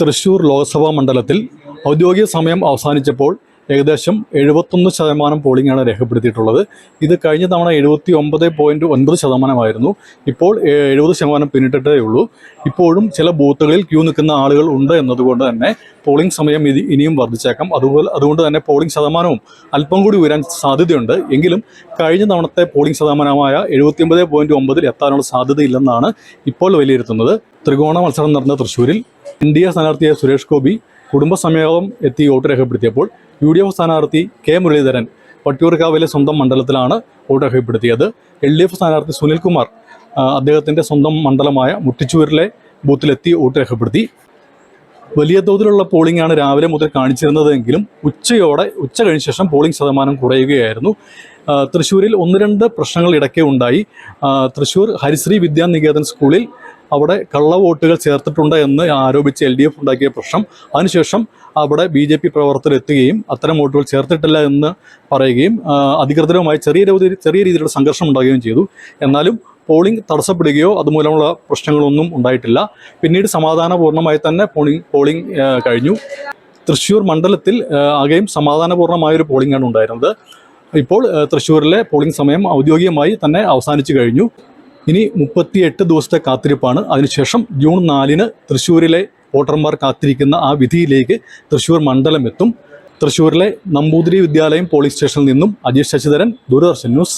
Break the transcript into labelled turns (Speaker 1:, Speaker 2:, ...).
Speaker 1: തൃശൂർ ലോക്സഭാ മണ്ഡലത്തിൽ ഔദ്യോഗിക സമയം അവസാനിച്ചപ്പോൾ ഏകദേശം എഴുപത്തൊന്ന് ശതമാനം പോളിംഗാണ് രേഖപ്പെടുത്തിയിട്ടുള്ളത്. ഇത് കഴിഞ്ഞ തവണ എഴുപത്തി ഒമ്പത് പോയിന്റ് ഒൻപത് ശതമാനമായിരുന്നു. ഇപ്പോൾ എഴുപത് ശതമാനം പിന്നിട്ടിട്ടേ ഉള്ളൂ. ഇപ്പോഴും ചില ബൂത്തുകളിൽ ക്യൂ നിൽക്കുന്ന ആളുകൾ ഉണ്ട് എന്നതുകൊണ്ട് തന്നെ പോളിംഗ് സമയം ഇനിയും വർദ്ധിച്ചേക്കാം. അതുപോലെ അതുകൊണ്ട് തന്നെ പോളിംഗ് ശതമാനവും അല്പം കൂടി ഉയരാൻ സാധ്യതയുണ്ട്. എങ്കിലും കഴിഞ്ഞ തവണത്തെ പോളിംഗ് ശതമാനമായ എഴുപത്തിയൊമ്പത് പോയിന്റ് ഒമ്പതിൽ എത്താനുള്ള സാധ്യതയില്ലെന്നാണ് ഇപ്പോൾ വിലയിരുത്തുന്നത്. ത്രികോണ മത്സരം നടന്ന തൃശ്ശൂരിൽ എൻ ഡി എ സ്ഥാനാർത്ഥിയായ സുരേഷ് ഗോപി കുടുംബസമേതം എത്തി വോട്ട് രേഖപ്പെടുത്തിയപ്പോൾ യു ഡി എഫ് സ്ഥാനാർത്ഥി കെ മുരളീധരൻ വട്ടിയൂർക്കാവിലെ സ്വന്തം മണ്ഡലത്തിലാണ് വോട്ട് രേഖപ്പെടുത്തിയത്. എൽ ഡി എഫ് സ്ഥാനാർത്ഥി സുനിൽകുമാർ അദ്ദേഹത്തിന്റെ സ്വന്തം മണ്ഡലമായ മുട്ടിച്ചൂരിലെ ബൂത്തിലെത്തി വോട്ട് രേഖപ്പെടുത്തി. വലിയ തോതിലുള്ള പോളിംഗ് ആണ് രാവിലെ മുതൽ കാണിച്ചിരുന്നതെങ്കിലും ഉച്ചയോടെ ഉച്ച കഴിഞ്ഞ ശേഷം പോളിംഗ് ശതമാനം കുറയുകയായിരുന്നു. തൃശ്ശൂരിൽ ഒന്ന് രണ്ട് പ്രശ്നങ്ങൾ ഇടയ്ക്ക് ഉണ്ടായി. തൃശ്ശൂർ ഹരിശ്രീ വിദ്യാനികേതൻ സ്കൂളിൽ അവിടെ കള്ള വോട്ടുകൾ ചേർത്തിട്ടുണ്ട് എന്ന് ആരോപിച്ച് എൽ ഡി എഫ് ഉണ്ടാക്കിയ പ്രശ്നം. അതിനുശേഷം അവിടെ ബി ജെ പി പ്രവർത്തകർ എത്തുകയും അത്തരം വോട്ടുകൾ ചേർത്തിട്ടില്ല എന്ന് പറയുകയും അധികൃതരുമായി ചെറിയ ചെറിയ രീതിയിലുള്ള സംഘർഷം ഉണ്ടാകുകയും ചെയ്തു. എന്നാലും പോളിംഗ് തടസ്സപ്പെടുകയോ അതുമൂലമുള്ള പ്രശ്നങ്ങളൊന്നും ഉണ്ടായിട്ടില്ല. പിന്നീട് സമാധാനപൂർണമായി തന്നെ പോളിംഗ് പോളിംഗ് കഴിഞ്ഞു. തൃശ്ശൂർ മണ്ഡലത്തിൽ ആകെയും സമാധാനപൂർണമായൊരു പോളിംഗാണ് ഉണ്ടായിരുന്നത്. ഇപ്പോൾ തൃശ്ശൂരിലെ പോളിംഗ് സമയം ഔദ്യോഗികമായി തന്നെ അവസാനിച്ചു കഴിഞ്ഞു. ഇനി മുപ്പത്തിയെട്ട് ദിവസത്തെ കാത്തിരിപ്പാണ്. അതിനുശേഷം ജൂൺ നാലിന് തൃശ്ശൂരിലെ വോട്ടർമാർ കാത്തിരിക്കുന്ന ആ വിധിയിലേക്ക് തൃശ്ശൂർ മണ്ഡലം എത്തും തൃശ്ശൂരിലെ നമ്പൂതിരി വിദ്യാലയം പോളിംഗ് സ്റ്റേഷനിൽ നിന്നും അജീഷ് ശശിധരൻ ദൂരദർശൻ ന്യൂസ്.